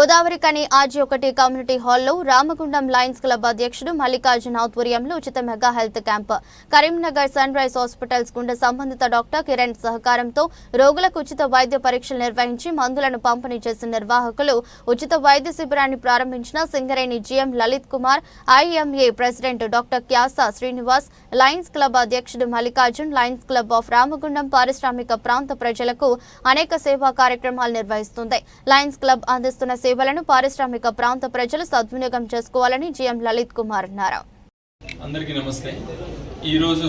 గోదావరి కని ఆజీ ఒకటి కమ్యూనిటీ హాల్లో రామగుండం లయన్స్ క్లబ్ అధ్యక్షుడు మల్లికార్జున ఆధ్వర్యంలో ఉచిత mega health camp. Karimnagar Sunrise hospitals గుండె సంబంధిత డాక్టర్ కిరణ్ సహకారంతో రోగులకు ఉచిత వైద్య పరీక్షలు నిర్వహించి మందులను పంపిణీ చేసిన నిర్వాహకులు ఉచిత వైద్య శిబిరాన్ని ప్రారంభించిన Singareni GM Lalit Kumar IMA president doctor Kyasa Srinivas Lions club అధ్యక్షుడు Mallikarjun Lions club of Ramagundam పారిశ్రామిక ప్రాంత ప్రజలకు అనేక సేవా కార్యక్రమాలు నిర్వహిస్తుంది. లయన్స్ క్లబ్ అందిస్తున్న సేవలను పారిశ్రామిక ప్రాంత ప్రజలు సద్వినియోగం చేసుకోవాలని జీఎం లలిత్ కుమార్ అన్నారు. అందరికీ నమస్తే. ఈరోజు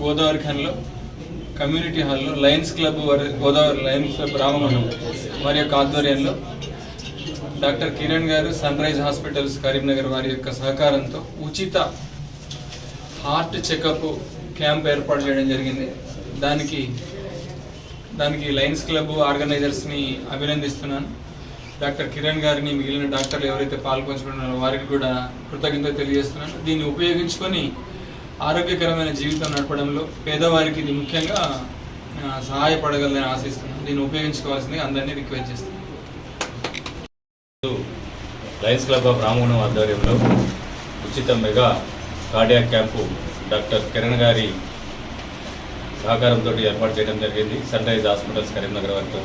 గోదావరి ఖాన్లో కమ్యూనిటీ హాల్లో లయన్స్ క్లబ్ వారి గోదావరి లయన్స్ క్లబ్ రామగుండం వారి యొక్క ఆధ్వర్యంలో డాక్టర్ కిరణ్ గారు సన్ రైజ్ హాస్పిటల్స్ కరీంనగర్ వారి యొక్క సహకారంతో ఉచిత హార్ట్ చెకప్ క్యాంప్ ఏర్పాటు చేయడం జరిగింది. దానికి దానికి లయన్స్ క్లబ్ ఆర్గనైజర్స్ని అభినందిస్తున్నాను. డాక్టర్ కిరణ్ గారిని మిగిలిన డాక్టర్లు ఎవరైతే పాల్పంచుకున్నారో వారికి కూడా కృతజ్ఞత తెలియజేస్తున్నాను. దీన్ని ఉపయోగించుకొని ఆరోగ్యకరమైన జీవితం నడపడంలో పేదవారికి ఇది ముఖ్యంగా ఆ, సహాయపడగలదని ఆశిస్తున్నాను. దీన్ని ఉపయోగించుకోవాల్సింది అందరినీ రిక్వెస్ట్ చేస్తున్నాను. లయన్స్ క్లబ్ ఆఫ్ రామగుణం ఆధ్వర్యంలో ఉచిత mega cardiac camp doctor Kiran గారి సహకారంతో ఏర్పాటు చేయడం జరిగింది. సన్రైజ్ హాస్పిటల్స్ కరీంనగర్ వారితో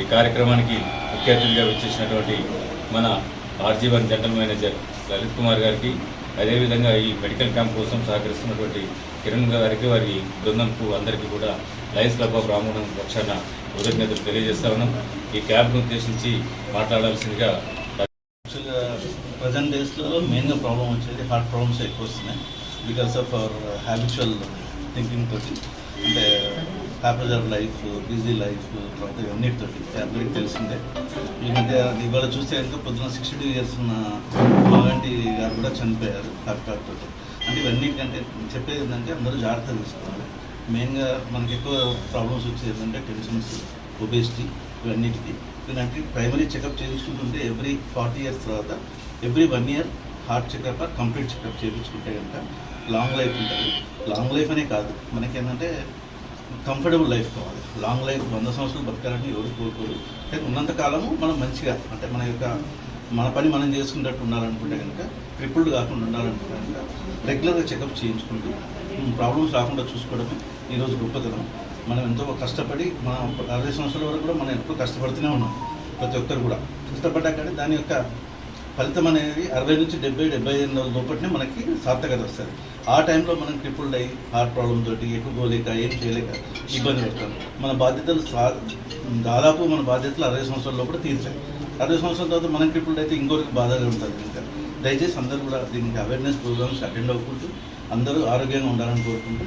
ఈ కార్యక్రమానికి ముఖ్య అతిథిగా విచ్చేసినటువంటి మన R G one general manager Lalit Kumar గారికి అదేవిధంగా ఈ మెడికల్ క్యాంప్ కోసం సహకరిస్తున్నటువంటి కిరణ్ గారికి వారి బృందంకు అందరికీ కూడా లయన్స్ క్లబ్ ఆఫ్ రామగుణం పక్షాన కృతజ్ఞతలు తెలియజేస్తా ఉన్నాం. ఈ క్యాంప్ను ఉద్దేశించి మాట్లాడాల్సిందిగా యాక్చువల్గా ప్రజెంట్ డేస్లో మెయిన్గా ప్రాబ్లం వచ్చేది హార్ట్ ప్రాబ్లమ్స్ ఎక్కువ వస్తున్నాయి because of our habitual thinking తోటి. అంటే హ్యాపీజర్ లైఫ్ బిజీ లైఫ్ తర్వాత ఇవన్నిటితోటి అందరికీ తెలిసిందే. ఈ మధ్య ఇవాళ చూస్తే కనుక పొద్దున సిక్స్టీ టూ ఇయర్స్ ఉన్న మాగంటి గారు కూడా చనిపోయారు హార్ట్ అటాక్ తోటి. అంటే ఇవన్నిటికంటే చెప్పేది ఏంటంటే అందరూ జాగ్రత్త తీసుకోవాలి. మెయిన్గా మనకి ఎక్కువ ప్రాబ్లమ్స్ వచ్చేది ఏంటంటే టెన్షన్స్ ఒబేసిటీ ఇవన్నిటికి. ఇలాంటి ప్రైమరీ చెకప్ చేయించుకుంటుంటే ఎవ్రీ ఫార్టీ ఇయర్స్ తర్వాత every one year heart checkup complete checkup చేయించుకుంటే కనుక లాంగ్ లైఫ్ ఉంటుంది. లాంగ్ లైఫ్ అనే కాదు. మనకి ఏంటంటే కంఫర్టబుల్ లైఫ్ కావాలి. లాంగ్ లైఫ్ వంద సంవత్సరాలు బతకాలని ఎవరు కోరుకోరు. కానీ ఉన్నంత కాలము మనం మంచిగా అంటే మన యొక్క మన పని మనం చేసుకున్నట్టు ఉండాలనుకుంటే కనుక ట్రిపుల్డ్ కాకుండా ఉండాలనుకుంటే కనుక రెగ్యులర్గా చెకప్ చేయించుకుంటూ ప్రాబ్లమ్స్ రాకుండా చూసుకోవడమే ఈరోజు గొప్పతనం. మనం ఎంతో కష్టపడి మన అరవై సంవత్సరాల వరకు కూడా మనం ఎక్కువ కష్టపడుతూనే ఉన్నాం. ప్రతి ఒక్కరు కూడా. కష్టపడ్డా కానీ దాని యొక్క ఫలితం అనేది అరవై నుంచి డెబ్బై డెబ్బై ఐదు రోజుల లోపలనే మనకి సార్థకత వస్తుంది. ఆ టైంలో మనం క్రిపుల్డ్ అయ్యి హార్ట్ ప్రాబ్లమ్ తోటి ఎక్కువలేక ఏం చేయలేక ఇబ్బంది పడతాం. మన బాధ్యతలు దాదాపు మన బాధ్యతలు అరవై సంవత్సరాల లోపల తీర్చాయి. అరవై సంవత్సరాల తర్వాత మనం క్రిపుల్డ్ అయితే ఇంకొకరికి బాధగా ఉంటుంది ఇంకా. దయచేసి అందరూ కూడా దీనికి అవేర్నెస్ ప్రోగ్రామ్స్ అటెండ్ అవ్వకూడదు. అందరూ ఆరోగ్యంగా ఉండాలని కోరుకుంటూ